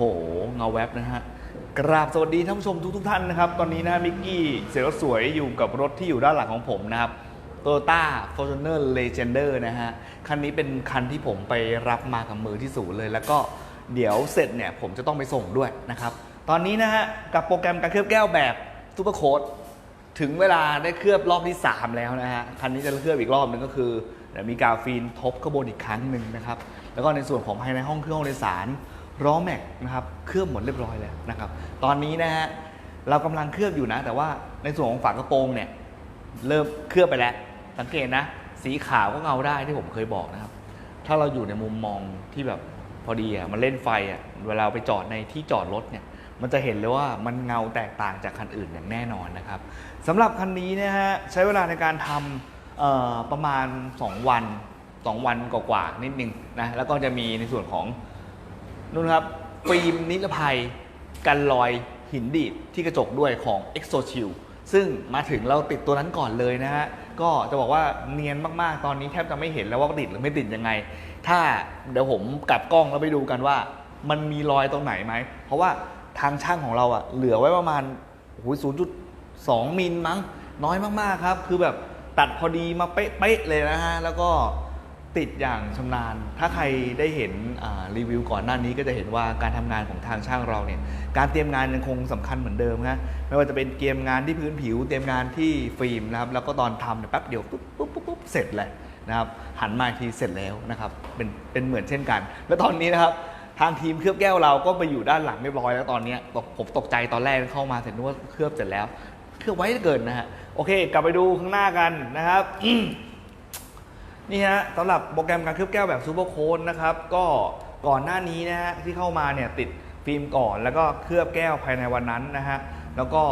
ห เงาแวบนะฮะ กราบสวัสดีท่านผู้ชมทุกทท่านนะครับ ตอนนี้นะมิกกี้เสียรถสวยอยู่กับรถที่อยู่ด้านหลังของผมนะครับ Toyota Fortuner Legender นะฮะ คันนี้เป็นคันที่ผมไปรับมากับมือที่ศูนย์เลย แล้วก็เดี๋ยวเสร็จเนี่ยผมจะต้องไปส่งด้วยนะครับ ตอนนี้นะฮะ กับโปรแกรมการเคลือบแก้วแบบซูเปอร์โค้ดถึงเวลาได้เคลือบรอบที่ 3 แล้วนะฮะ คันนี้จะเคลือบอีกรอบหนึงก็คือมีกาวฟีนทบข้างบนอีกครั้งหนึ่งนะครับ แล้วก็ในส่วนของภายในห้องเครื่องห้องโดยสาร ล้อแม็กนะครับเคลือบหมดเรียบร้อยแล้วนะครับตอนนี้นะฮะเรากำลังเคลือบอยู่นะ แต่ว่าในส่วนของฝากระโปรงเนี่ยเริ่มเคลือบไปแล้ว สังเกตนะ สีขาวก็เงาได้ที่ผมเคยบอกนะครับ ถ้าเราอยู่ในมุมมองที่แบบพอดีอะมันเล่นไฟอะเวลาไปจอดในที่จอดรถเนี่ยมันจะเห็นเลยว่ามันเงาแตกต่างจากคันอื่นอย่างแน่นอนนะครับสำหรับคันนี้นะฮะใช้เวลาในการทำประมาณ 2 วัน 2 วันกว่าๆนิดนึงนะแล้วก็จะมีในส่วนของ นู่นครับฟิล์มนิรภัยกันรอยหินดีดที่กระจกด้วยของ EXO c h i l ซึ่งมาถึงเราติดตัวนั้นก่อนเลยนะฮะ ก็จะบอกว่าเนียนมากๆ ตอนนี้แทบจะไม่เห็นแล้วว่าติดหรือไม่ติดยังไง ถ้าเดี๋ยวผมกลับกล้องแล้วไปดูกันว่า มันมีรอยตรงไหนไหม เพราะว่าทางช่างของเราอะเหลือไว้ประมาณโอ้โห0.2 มิลมั้ง น้อยมากๆครับ คือแบบตัดพอดีมาเป๊ะๆเลยนะฮะ แล้วก็ ติดอย่างชำนาญ ถ้าใครได้เห็นอ่ารีวิวก่อนหน้านี้ก็จะเห็นว่าการทำงานของทางช่างเราเนี่ย การเตรียมงานยังคงสำคัญเหมือนเดิมนะไม่ว่าจะเป็นเตรียมงานที่พื้นผิว เตรียมงานที่ฟิล์มนะครับ แล้วก็ตอนทำเนี่ยแป๊บเดียวปุ๊บปุ๊บปุ๊บปุ๊บเสร็จเลยนะครับ หันมาอีกทีเสร็จแล้วนะครับ เป็นเป็นเหมือนเช่นกัน แล้วตอนนี้นะครับ ทางทีมเคลือบแก้วเราก็ไปอยู่ด้านหลังเรียบร้อยแล้วตอนเนี้ยตกผมตกใจตอนแรกเข้ามาเสร็จนึกว่าเคลือบเสร็จแล้ว เคลือบไว้เกินนะฮะ โอเค กลับไปดูข้างหน้ากันนะครับ นี่ฮะสำหรับโปรแกรมการเคลือบแก้วแบบซูเปอร์โค้ดนะครับ ก็ก่อนหน้านี้นะฮะที่เข้ามาเนี่ยติดฟิล์มก่อน แล้วก็เคลือบแก้วภายในวันนั้นนะฮะแล้วก็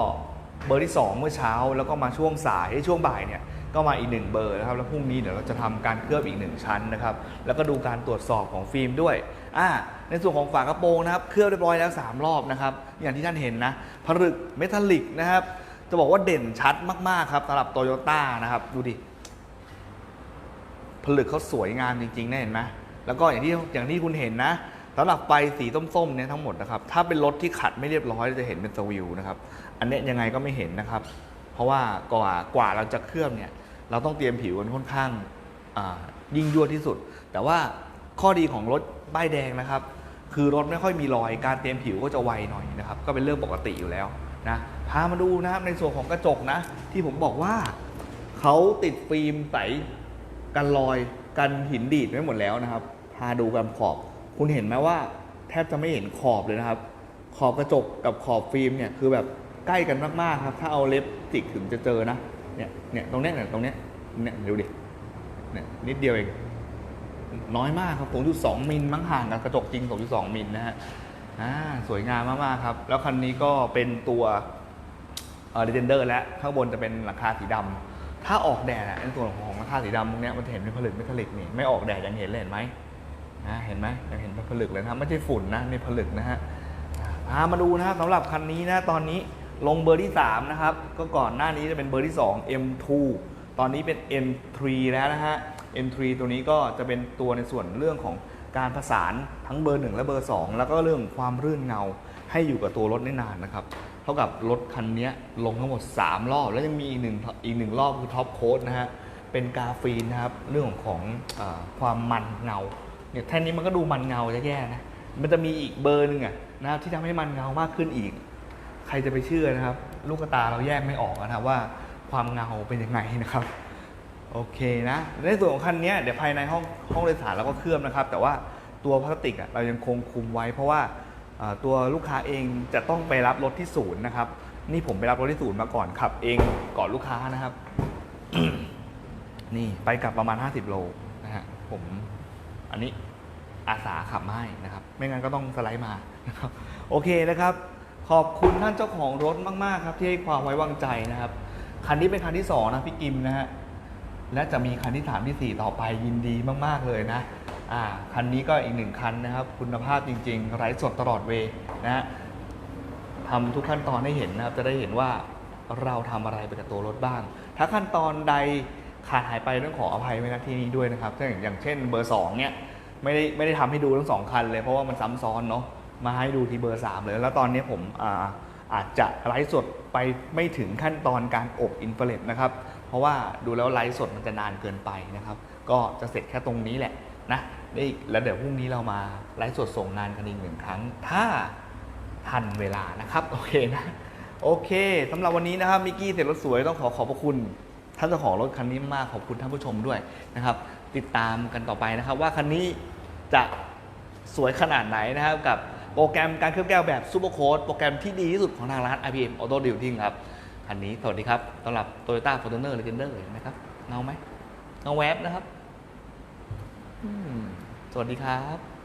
เบอร์ที่ 2 เมื่อเช้า แล้วก็มาช่วงสายช่วงบ่ายเนี่ยก็มาอีกหนึ่งเบอร์นะครับแล้วพรุ่งนี้เดี๋ยวเราจะทำการเคลือบอีกหนึ่งชั้นนะครับแล้วก็ดูการตรวจสอบของฟิล์มด้วยอ่าในส่วนของฝากระโปรงนะครับเคลือบเรียบร้อยแล้ว 3 รอบนะครับอย่างที่ท่านเห็นนะผลึกเมทัลลิกนะครับจะบอกว่าเด่นชัดมากๆครับสำหรับโตโยต้านะครับดูดิ ผลึกเขาสวยงามจริงๆนะเห็นไหมแล้วก็อย่างที่อย่างที่คุณเห็นนะสำหรับไฟสีส้มๆเนี่ยทั้งหมดนะครับ ถ้าเป็นรถที่ขัดไม่เรียบร้อยจะเห็นเป็นสวิวนะครับ อันเนี้ยยังไงก็ไม่เห็นนะครับ เพราะว่ากว่ากว่าเราจะเคลือบเนี่ย เราต้องเตรียมผิวกันค่อนข้างยิ่งยวดที่สุด แต่ว่าข้อดีของรถป้ายแดงนะครับ คือรถไม่ค่อยมีรอย การเตรียมผิวก็จะไวหน่อยนะครับ ก็เป็นเรื่องปกติอยู่แล้วนะพามาดูนะครับในส่วนของกระจกนะ ที่ผมบอกว่าเขาติดฟิล์มใส กันรอยกันหินดีดไว้หมดแล้วนะครับ พาดูกันขอบ คุณเห็นไหมว่าแทบจะไม่เห็นขอบเลยนะครับ ขอบกระจกกับขอบฟิล์มเนี่ยคือแบบใกล้กันมากๆครับ ถ้าเอาเล็บจิกถึงจะเจอนะ เนี่ย เนี่ยตรงเนี้ยเนี่ยตรงเนี้ย เนี่ยดูดิ เนี่ยนิดเดียวเอง น้อยมากครับ 0.2 มิลมั้งห่างกับกระจกจริง 0.2 มิลนะฮะ อ่า สวยงามมากๆครับ แล้วคันนี้ก็เป็นตัวเอ่อ Legender และข้างบนจะเป็นหลังคาสีดำ ถ้าออกแดดอะในส่วนของหลังคาสีดำตรงเนี้ยมันจะเห็นเป็นผลึกเมทัลลิกนี่ไม่ออกแดดยังเห็นเลยเห็นไหมนะเห็นไหมยังเห็นเป็นผลึกเลยนะครับไม่ใช่ฝุ่นนะนี่ผลึกนะฮะพามาดูนะครับสำหรับคันนี้นะตอนนี้ลงเบอร์ที่ 3 นะครับ ก็ก่อนหน้านี้จะเป็นเบอร์ที่ 2 M2 ตอนนี้เป็น M3 แล้วนะฮะ M3 ตัวนี้ก็จะเป็นตัวในส่วนเรื่องของการผสานทั้งเบอร์ 1 และเบอร์ 2 แล้วก็เรื่องความรื่นเงาให้อยู่กับตัวรถได้นานนะครับ ท่ากับรถคันนี้ลงทั้งหมด 3 รอบ แล้วยังมีอีกหนึ่งอีกหนึ่งรอบคือท็อปโค้ดนะฮะ เป็นกาฟีนนะครับ เรื่องของอาความมันเงาเนี่ยแท่นนี้มันก็ดูมันเงาแย่ๆนะ มันจะมีอีกเบอร์หนึ่งอะนะที่ทำให้มันเงามากขึ้นอีก ใครจะไปเชื่อนะครับ ลูกตาเราแยกไม่ออกนะครับว่าความเงาเป็นยังไงนะครับ โอเคนะ ในส่วนของคันนี้เดี๋ยวภายในห้องห้องโดยสารเราก็เคลือบนะครับ แต่ว่าตัวพลาสติกอะเรายังคงคุมไว้เพราะว่า ตัวลูกค้าเองจะต้องไปรับรถที่ศูนย์นะครับ นี่ผมไปรับรถที่ศูนย์มาก่อนขับ เองก่อนลูกค้านะครับ นี่ไปกลับประมาณ 50 โลนะฮะผมอันนี้อาสาขับมาให้นะครับ ไม่งั้นก็ต้องสไลด์มานะครับ โอเคนะครับ ขอบคุณท่านเจ้าของรถมากๆ ครับ ที่ให้ความไว้วางใจนะครับ คันนี้เป็นคันที่สองนะพี่กิมนะฮะและจะมีคันที่สามที่สี่ต่อไปยินดีมากๆเลยนะ อ่าคันนี้ก็อีกหนึ่งคันนะครับ คุณภาพจริงๆไร้สดตลอดเวยนะฮะทำทุกขั้นตอนให้เห็นนะครับ จะได้เห็นว่าเราทำอะไรไปกับตัวรถบ้าง ถ้าขั้นตอนใดขาดหายไปต้องขออภัยไว้ณที่นี้ด้วยนะครับอย่างอย่างเช่นเบอร์สองเนี่ยไม่ได้ไม่ได้ทำให้ดูทั้งสองคันเลยเพราะว่ามันซ้ำซ้อนเนาะมาให้ดูที่เบอร์ 3 เลย แล้วตอนนี้ผมอาอาจจะไลฟ์สดไปไม่ถึงขั้นตอนการอบอินฟราเรดนะครับ เพราะว่าดูแล้วไลฟ์สดมันจะนานเกินไปนะครับ ก็จะเสร็จแค่ตรงนี้แหละ นะได้อีกแล้วเดี๋ยวพรุ่งนี้เรามาไลฟ์สดส่งงานกันอีกหนึ่งครั้ง ถ้าทันเวลานะครับ โอเคนะ โอเคสำหรับวันนี้นะครับมิกกี้เสร็จรถสวยต้องขอขอบพระคุณท่านเจ้าของรถคันนี้มากขอบคุณท่านผู้ชมด้วยนะครับ ติดตามกันต่อไปนะครับ ว่าคันนี้จะสวยขนาดไหนนะครับกับโปรแกรมการเคลือบแก้วแบบซูเปอร์โค้ดโปรแกรมที่ดีที่สุดของทางร้าน IPM Auto Dealing ครับคันนี้สวัสดีครับสำหรับ Toyota Fortuner Legender นะครับเงาไหมเงาแวบนะครับ สวัสดีครับ